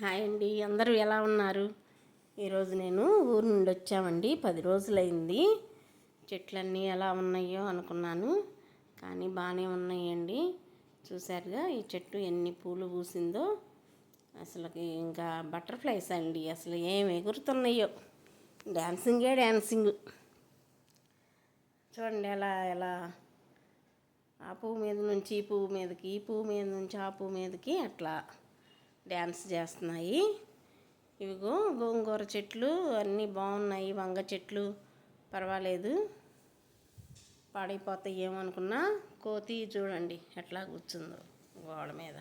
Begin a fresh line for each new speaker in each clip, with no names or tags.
Hi అండి. అందరూ ఎలా ఉన్నారు? ఈరోజు నేను ఊరు నుండి వచ్చామండి. పది రోజులైంది. చెట్లన్నీ ఎలా ఉన్నాయో అనుకున్నాను. కానీ బాగానే ఉన్నాయండి. చూసారుగా ఈ చెట్టు ఎన్ని పూలు పూసిందో. అసలు ఇంకా బటర్ఫ్లైస్ అండి. అసలు ఏం ఎగురుతున్నాయో. డ్యాన్సింగే డ్యాన్సింగ్ చూడండి ఎలా ఎలా. ఆ పువ్వు మీద నుంచి ఈ పువ్వు మీదకి ఈ పువ్వు మీద నుంచి ఆ పువ్వు మీదకి అట్లా. డ్యాన్స్ చేస్తున్నాయి. ఇవిగో గోంగూర చెట్లు అన్నీ బాగున్నాయి. వంగ చెట్లు పర్వాలేదు. పాడైపోతాయి ఏమనుకున్నా కోతి చూడండి ఎట్లా కూర్చుందో గోడ మీద.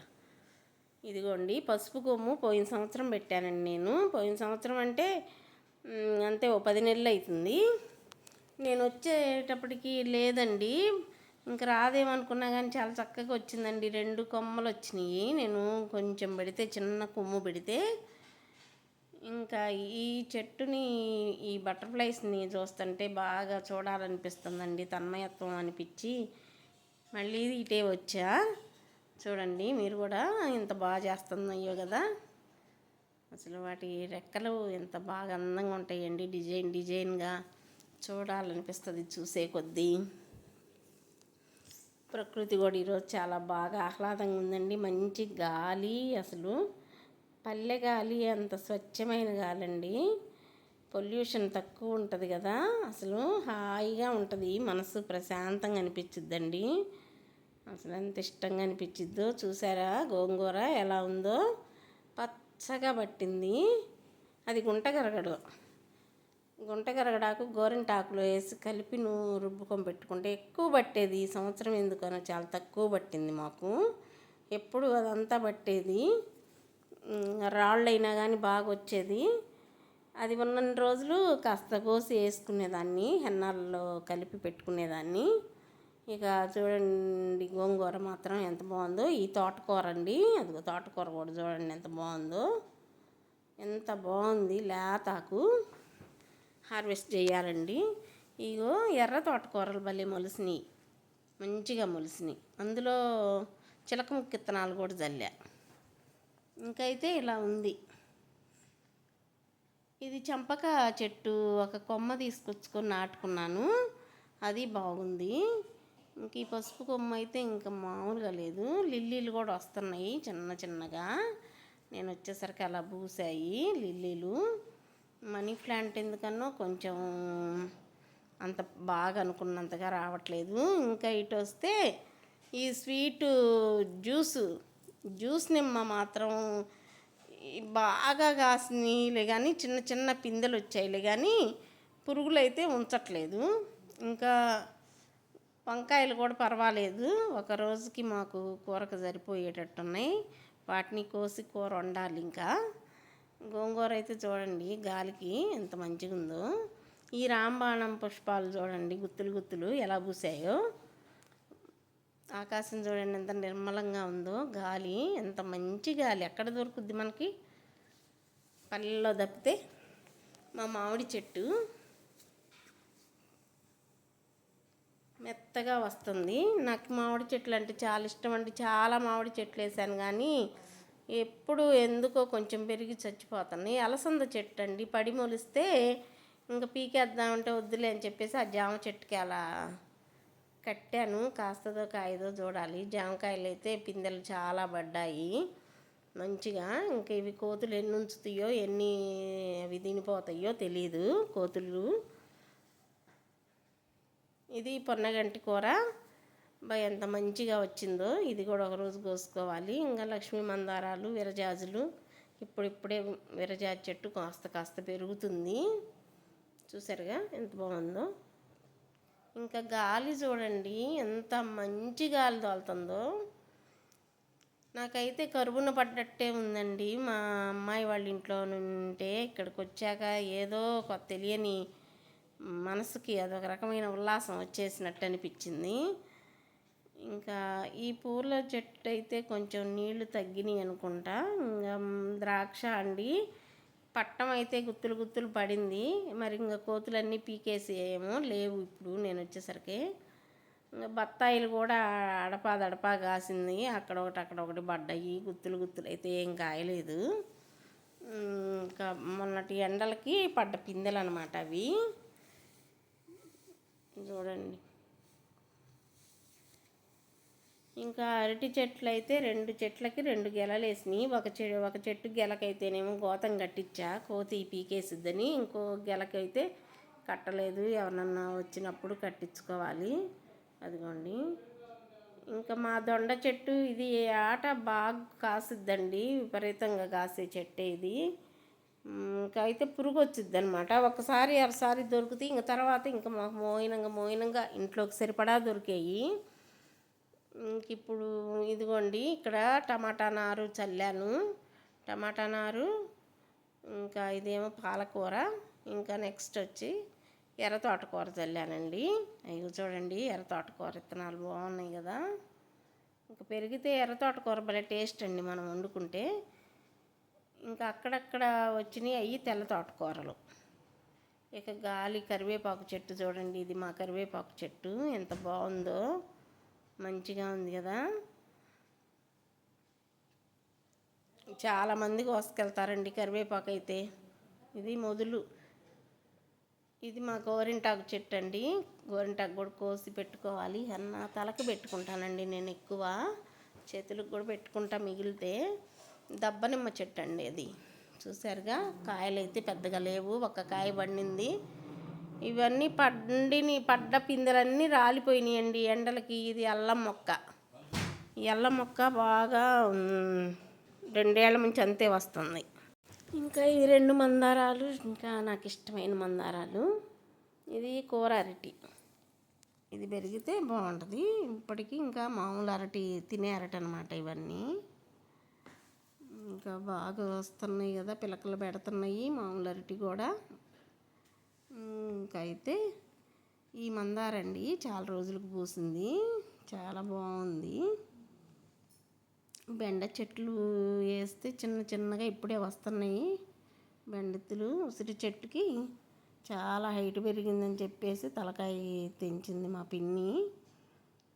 ఇదిగోండి పసుపు కొమ్ము పోయిన సంవత్సరం పెట్టానండి నేను. పోయిన సంవత్సరం అంటే అంతే ఓ పది నెలలు అవుతుంది. నేను వచ్చేటప్పటికి లేదండి. ఇంకా రాదేమనుకున్నా కానీ చాలా చక్కగా వచ్చిందండి. రెండు కొమ్మలు వచ్చినాయి. నేను కొంచెం పెడితే చిన్న కొమ్ము పెడితే ఇంకా ఈ చెట్టుని ఈ బటర్ఫ్లైస్ని చూస్తుంటే బాగా చూడాలనిపిస్తుందండి. తన్మయత్వం అనిపించి మళ్ళీ ఇటే వచ్చా. చూడండి మీరు కూడా ఇంత బాగా చేస్తున్నాయో కదా. అసలు వాటి రెక్కలు ఎంత బాగా అందంగా ఉంటాయండి. డిజైన్ డిజైన్గా చూడాలనిపిస్తుంది చూసే కొద్దీ. ప్రకృతి కూడా ఈరోజు చాలా బాగా ఆహ్లాదంగా ఉందండి. మంచి గాలి అసలు. పల్లె గాలి అంత స్వచ్ఛమైన గాలి అండి పొల్యూషన్ తక్కువ ఉంటుంది కదా. అసలు హాయిగా ఉంటుంది. మనసు ప్రశాంతంగా అనిపించిద్దండి అసలు ఎంత ఇష్టంగా అనిపించిద్దో చూసారా? గోంగూర ఎలా ఉందో పచ్చగా పట్టింది. అది గుంటగరగడు. గుంటగరగడాకు గోరింటాకులో వేసి కలిపి నువ్వు రుబ్బుకొని పెట్టుకుంటే ఎక్కువ పట్టేది. ఈ సంవత్సరం ఎందుకనో చాలా తక్కువ పట్టింది మాకు. ఎప్పుడు అదంతా పట్టేది. రాళ్ళైనా కానీ బాగా వచ్చేది. అది ఉన్న రోజులు కాస్త కోసి వేసుకునేదాన్ని హెన్నాల్లో కలిపి పెట్టుకునేదాన్ని. ఇక చూడండి గోంగూర మాత్రం ఎంత బాగుందో. ఈ తోటకూర అండి అది తోటకూర కూడా చూడండి ఎంత బాగుందో. ఎంత బాగుంది లేతాకు. హార్వెస్ట్ చేయాలండి. ఇగో ఎర్ర తోటకూరలు భలే మొలిసినాయి. మంచిగా మొలిసినాయి. అందులో చిలక ముక్క విత్తనాలు కూడా జల్లా. ఇంకైతే ఇలా ఉంది. ఇది చంపక చెట్టు ఒక కొమ్మ తీసుకొచ్చుకొని నాటుకున్నాను. అది బాగుంది. ఇంక ఈ పసుపు కొమ్మ అయితే ఇంకా మామూలుగా లేదు. లిల్లీలు కూడా వస్తున్నాయి చిన్న చిన్నగా. నేను వచ్చేసరికి అలా పూసాయి లిల్లీలు. మనీ ప్లాంట్ ఎందుకన్నా కొంచెం అంత బాగా అనుకున్నంతగా రావట్లేదు. ఇంకా ఇటు వస్తే ఈ స్వీటు జ్యూస్ జ్యూస్ నిమ్మ మాత్రం బాగా కాసినీలే కానీ చిన్న చిన్న పిందెలు వచ్చాయిలే కానీ పురుగులు అయితే ఉంచట్లేదు. ఇంకా వంకాయలు కూడా పర్వాలేదు. ఒక రోజుకి మాకు కూరకు సరిపోయేటట్టున్నాయి. వాటిని కోసి కూర వండాలి ఇంకా గోంగూర అయితే చూడండి గాలికి ఎంత మంచిగా ఉందో ఈ రాంబాణం పుష్పాలు చూడండి గుత్తులు గుత్తులు ఎలా పూసాయో. ఆకాశం చూడండి ఎంత నిర్మలంగా ఉందో గాలి ఎంత మంచి గాలి. ఎక్కడ దొరుకుద్ది మనకి? పల్లెల్లో తప్పితే మా మామిడి చెట్టు మెత్తగా వస్తుంది. నాకు మామిడి చెట్లు అంటే చాలా ఇష్టం అండి. చాలా మామిడి చెట్లు వేసాను కానీ ఎప్పుడు ఎందుకో కొంచెం పెరిగి చచ్చిపోతున్నాయి అలసంద చెట్టు అండి పడి మొలిస్తే ఇంకా పీకేద్దామంటే వద్దులే అని చెప్పేసి ఆ జామ చెట్టుకి అలా కట్టాను. కాస్తదో కాయదో చూడాలి. జామకాయలు అయితే పిందెలు చాలా పడ్డాయి మంచిగా. ఇంకా ఇవి కోతులు ఎన్ని ఉంచుతాయో ఎన్ని అవి తినిపోతాయో తెలియదు కోతులు. ఇది పొన్నగంటి కూర. బా ఎంత మంచిగా వచ్చిందో ఇది కూడా ఒకరోజు కోసుకోవాలి. ఇంకా లక్ష్మీ మందారాలు విరజాజులు ఇప్పుడిప్పుడే విరజాజి చెట్టు కాస్త కాస్త పెరుగుతుంది. చూసారుగా ఎంత బాగుందో. ఇంకా గాలి చూడండి ఎంత మంచి గాలి తోలుతుందో. నాకైతే కరువున పడ్డట్టే ఉందండి. మా అమ్మాయి వాళ్ళ ఇంట్లో ఉంటే ఇక్కడికి వచ్చాక ఏదో కొత్త తెలియని మనసుకి అదొక రకమైన ఉల్లాసం వచ్చేసినట్టు అనిపించింది. ఇంకా ఈ పూల చెట్టు అయితే కొంచెం నీళ్ళు తగ్గినాయి అనుకుంటా. ఇంకా ద్రాక్ష అండి. పట్టం అయితే గుత్తులు గుత్తులు పడింది. మరి ఇంకా కోతులన్నీ పీకేసేయేమో. లేవు ఇప్పుడు నేను వచ్చేసరికి. ఇంకా బత్తాయిలు కూడా అడపా దడపా కాసింది. అక్కడ ఒకటి అక్కడ ఒకటి పడ్డాయి. గుత్తులు గుత్తులు అయితే ఏం కాయలేదు. ఇంకా మొన్నటి ఎండలకి పడ్డ పిందెలు అనమాట అవి. చూడండి. ఇంకా అరటి చెట్లు అయితే రెండు చెట్లకి రెండు గెలలు వేసినాయి. ఒక చె ఒక చెట్టు గెలకైతేనేమో గోతం కట్టించా కోతి పీకేసిద్దని ఇంకో గెలకైతే కట్టలేదు. ఎవరన్నా వచ్చినప్పుడు కట్టించుకోవాలి. అదిగోండి. ఇంకా మా దొండ చెట్టు ఇది ఆట బాగా కాసిద్దండి. విపరీతంగా కాసే చెట్టే ఇది. ఇంకా అయితే పురుగు వచ్చిద్ది అనమాట ఒకసారి అరసారి దొరికితే ఇంక తర్వాత ఇంకా మాకు మోయినంగా మోయినంగా ఇంట్లోకి సరిపడా దొరికాయి. ఇప్పుడు ఇదిగోండి ఇక్కడ టమాటా నారు చల్లాను. టమాటా నారు ఇంకా ఇదేమో పాలకూర ఇంకా నెక్స్ట్ వచ్చి ఎర్ర తోటకూర చల్లానండి. అవి చూడండి ఎర్ర తోటకూర విత్తనాలు బాగున్నాయి కదా. ఇంకా పెరిగితే ఎర్ర తోటకూర భలే టేస్ట్ అండి మనం వండుకుంటే. ఇంకా అక్కడక్కడ వచ్చినాయి అవి తెల్ల తోటకూరలు. ఇక గాలి కరివేపాకు చెట్టు చూడండి ఇది మా కరివేపాకు చెట్టు ఎంత బాగుందో. మంచిగా ఉంది కదా? చాలామంది కోసుకెళ్తారండి కరివేపాకు అయితే. ఇది మొదలు. ఇది మా గోరింటాకు చెట్టు అండి గోరింటాకు కూడా కోసి పెట్టుకోవాలి. అన్న తలకు పెట్టుకుంటానండి నేను ఎక్కువ. చేతులకు కూడా పెట్టుకుంటా మిగిలితే. దబ్బనిమ్మ చెట్టు అండి అది. చూసారుగా కాయలు అయితే పెద్దగా లేవు. ఒక కాయ పండింది. ఇవన్నీ పండిని పడ్డ పిందెలన్నీ రాలిపోయినాయండి ఎండలకి. ఇది అల్లం మొక్క. ఈ అల్లం మొక్క బాగా రెండేళ్ళ నుంచి అంతే వస్తుంది. ఇంకా ఈ రెండు మందారాలు ఇంకా నాకు ఇష్టమైన మందారాలు. ఇది కూర అరటి. ఇది పెరిగితే బాగుంటుంది. ఇప్పటికీ ఇంకా మామూలు అరటి తినే అరటి అనమాట ఇవన్నీ. ఇంకా బాగా వస్తున్నాయి కదా పిలకలు పెడుతున్నాయి మామూలు అరటి కూడా. ఇంకైతే అయితే ఈ మందారండి చాలా రోజులకు పూసింది. చాలా బాగుంది. బెండ చెట్లు వేస్తే చిన్న చిన్నగా ఇప్పుడే వస్తున్నాయి. బెండెత్తులు ఉసిరి చెట్టుకి చాలా హైట్ పెరిగిందని చెప్పేసి తలకాయ తెంచింది మా పిన్ని.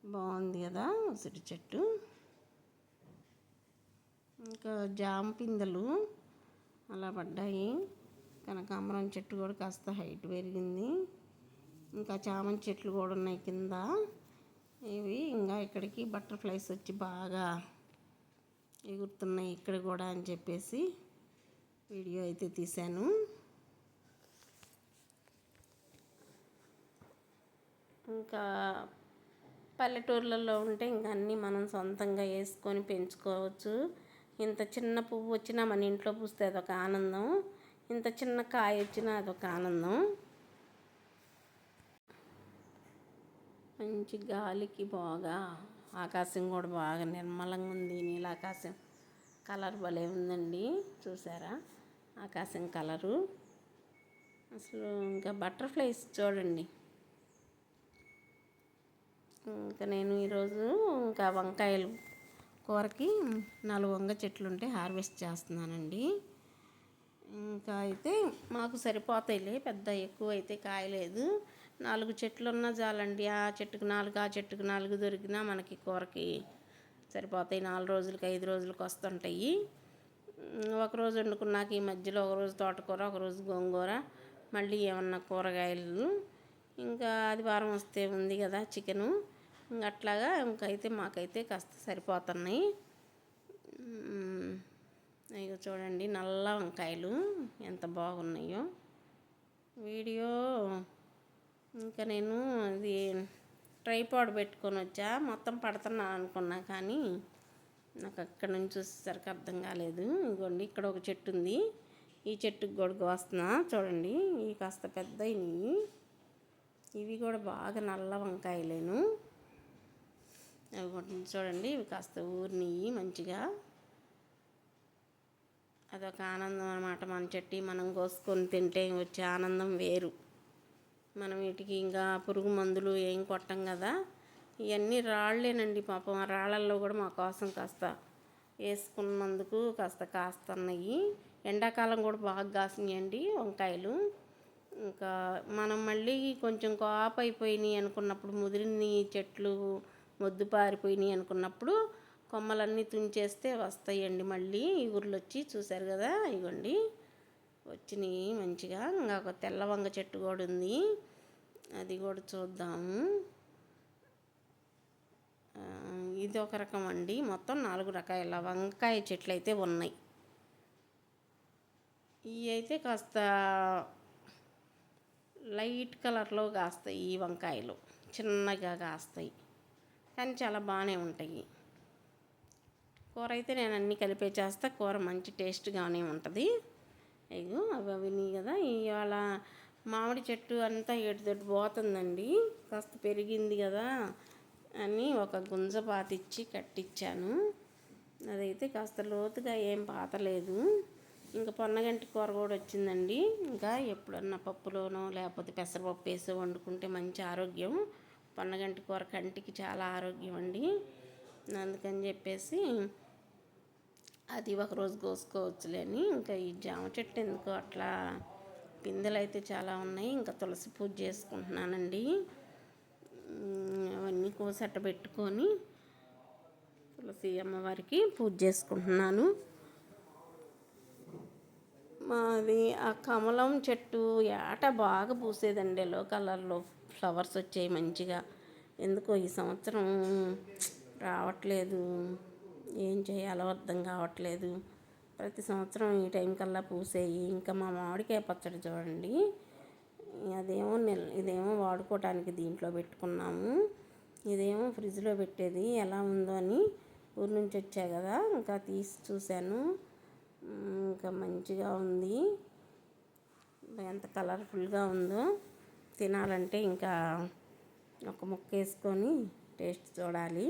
బాగుంది కదా ఉసిరి చెట్టు. ఇంకా జామ పిందెలు అలా పడ్డాయి. కనకాంబరం చెట్టు కూడా కాస్త హైట్ పెరిగింది. ఇంకా చామంతి చెట్లు కూడా ఉన్నాయి కింద. ఇవి ఇంకా ఇక్కడికి బటర్ఫ్లైస్ వచ్చి బాగా ఎగురుతున్నాయి ఇక్కడ కూడా అని చెప్పేసి వీడియో అయితే తీశాను. ఇంకా పల్లెటూర్లలో ఉంటే ఇంకా అన్నీ మనం సొంతంగా వేసుకొని పెంచుకోవచ్చు. ఇంత చిన్న పువ్వు వచ్చినా మన ఇంట్లో పూస్తే అదొక ఆనందం. ఇంత చిన్న కాయ వచ్చినా అదొక ఆనందం. మంచి గాలికి బాగా ఆకాశం కూడా బాగా నిర్మలంగా ఉంది నీలాకాశం. కలర్ భలే ఉందండి చూసారా? ఆకాశం కలరు. అసలు ఇంకా బటర్ఫ్లైస్ చూడండి. ఇంకా నేను ఈరోజు ఇంకా వంకాయలు కూరకి నాలుగు వంగ చెట్లు ఉంటే హార్వెస్ట్ చేస్తున్నానండి. ఇంకా అయితే మాకు సరిపోతాయిలే పెద్ద ఎక్కువ అయితే కాయలేదు. నాలుగు చెట్లు ఉన్నా చాలండి. ఆ చెట్టుకు నాలుగు ఆ చెట్టుకు నాలుగు దొరికినా మనకి కూరకి సరిపోతాయి. నాలుగు రోజులకి ఐదు రోజులకి వస్తుంటాయి. ఒకరోజు ఒక రోజు వండుకున్నాక ఈ మధ్యలో ఒక రోజు తోటకూర ఒక రోజు గోంగూర మళ్ళీ ఏమన్నా కూరగాయలు. ఇంకా ఆదివారం వస్తే ఉంది కదా చికెను. ఇంకా అట్లాగా ఇంకైతే మాకైతే కాస్త సరిపోతున్నాయి. ఇక చూడండి నల్ల వంకాయలు ఎంత బాగున్నాయో. వీడియో ఇంకా నేను అది ట్రైపాడ్ పెట్టుకొని వచ్చా. మొత్తం పడుతున్నా అనుకున్నా కానీ నాకు అక్కడ నుంచి చూసేసరికి అర్థం కాలేదు. ఇదిగోండి ఇక్కడ ఒక చెట్టు ఉంది. ఈ చెట్టుకు గొడుగు వస్తున్నా చూడండి ఇవి కాస్త పెద్ద ఇవి కూడా బాగా నల్ల వంకాయలేను. అవి చూడండి ఇవి కాస్త ఊరినియి మంచిగా. అదొక ఆనందం అనమాట మన చెట్టి మనం కోసుకొని తింటే వచ్చే ఆనందం వేరు. మనం వీటికి ఇంకా పురుగు మందులు ఏం కొట్టం కదా. ఇవన్నీ రాళ్ళేనండి పాపం. ఆ రాళ్ళల్లో కూడా మా కోసం కాస్త వేసుకున్నందుకు కాస్త కాస్తున్నాయి. ఎండాకాలం కూడా బాగా కాసినాయండి వంకాయలు. ఇంకా మనం మళ్ళీ కొంచెం కాపు అయిపోయినాయి అనుకున్నప్పుడు ముదిరిని చెట్లు మొద్దు పారిపోయినాయి అనుకున్నప్పుడు కొమ్మలన్నీ తుంచేస్తే వస్తాయండి మళ్ళీ. ఇగుర్లు వచ్చి చూశారు కదా ఇగోండి. వచ్చినాయి మంచిగా. ఇంకా ఒక తెల్ల వంగ చెట్టు కూడా ఉంది. అది కూడా చూద్దాము. ఇది ఒక రకం అండి. మొత్తం నాలుగు రకాల వంకాయ చెట్లు అయితే ఉన్నాయి. ఇవి అయితే కాస్త లైట్ కలర్లో కాస్తాయి ఈ వంకాయలు. చిన్నగా కాస్తాయి. కానీ చాలా బాగానే ఉంటాయి. కూర అయితే నేను అన్నీ కలిపే చేస్తా. కూర మంచి టేస్ట్గానే ఉంటుంది. ఇగో అవి అవినాయి కదా ఇవాళ మామిడి చెట్టు అంతా ఎటుదొట్టు పోతుందండి. కాస్త పెరిగింది కదా అని ఒక గుంజ పాతిచ్చి కట్టించాను అదైతే కాస్త లోతుగా ఏం పాతలేదు. ఇంకా పొన్నగంటి కూర కూడా వచ్చిందండి. ఇంకా ఎప్పుడన్నా పప్పులోనో లేకపోతే పెసరపప్పు వేసి వండుకుంటే మంచి ఆరోగ్యం. పొన్నగంటి కూర కంటికి చాలా ఆరోగ్యం అండి. అందుకని చెప్పేసి అది ఒకరోజు కోసుకోవచ్చులేని. ఇంకా ఈ జామ చెట్టు ఎందుకో అట్లా పిందెలు అయితే చాలా ఉన్నాయి. ఇంకా తులసి పూజ చేసుకుంటున్నానండి. అవన్నీ కోసి అట్ట పెట్టుకొని తులసి అమ్మవారికి పూజ చేసుకుంటున్నాను. మాది ఆ కమలం చెట్టు ఏట బాగా పూసేదండి. ఎల్లో కలర్లో ఫ్లవర్స్ వచ్చాయి మంచిగా. ఎందుకో ఈ సంవత్సరం రావట్లేదు. ఏం చేయాలో? అర్థం కావట్లేదు. ప్రతి సంవత్సరం ఈ టైం కల్లా పూసేయి. ఇంకా మా మామిడికాయ పచ్చడి చూడండి. అదేమో నిల్ ఇదేమో వాడుకోవటానికి దీంట్లో పెట్టుకున్నాము. ఇదేమో ఫ్రిడ్జ్లో పెట్టేది. ఎలా ఉందో అని ఊరి నుంచి వచ్చా కదా ఇంకా తీసి చూశాను. ఇంకా మంచిగా ఉంది. ఎంత కలర్ఫుల్గా ఉందో తినాలంటే ఇంకా ఒక ముక్క వేసుకొని టేస్ట్ చూడాలి.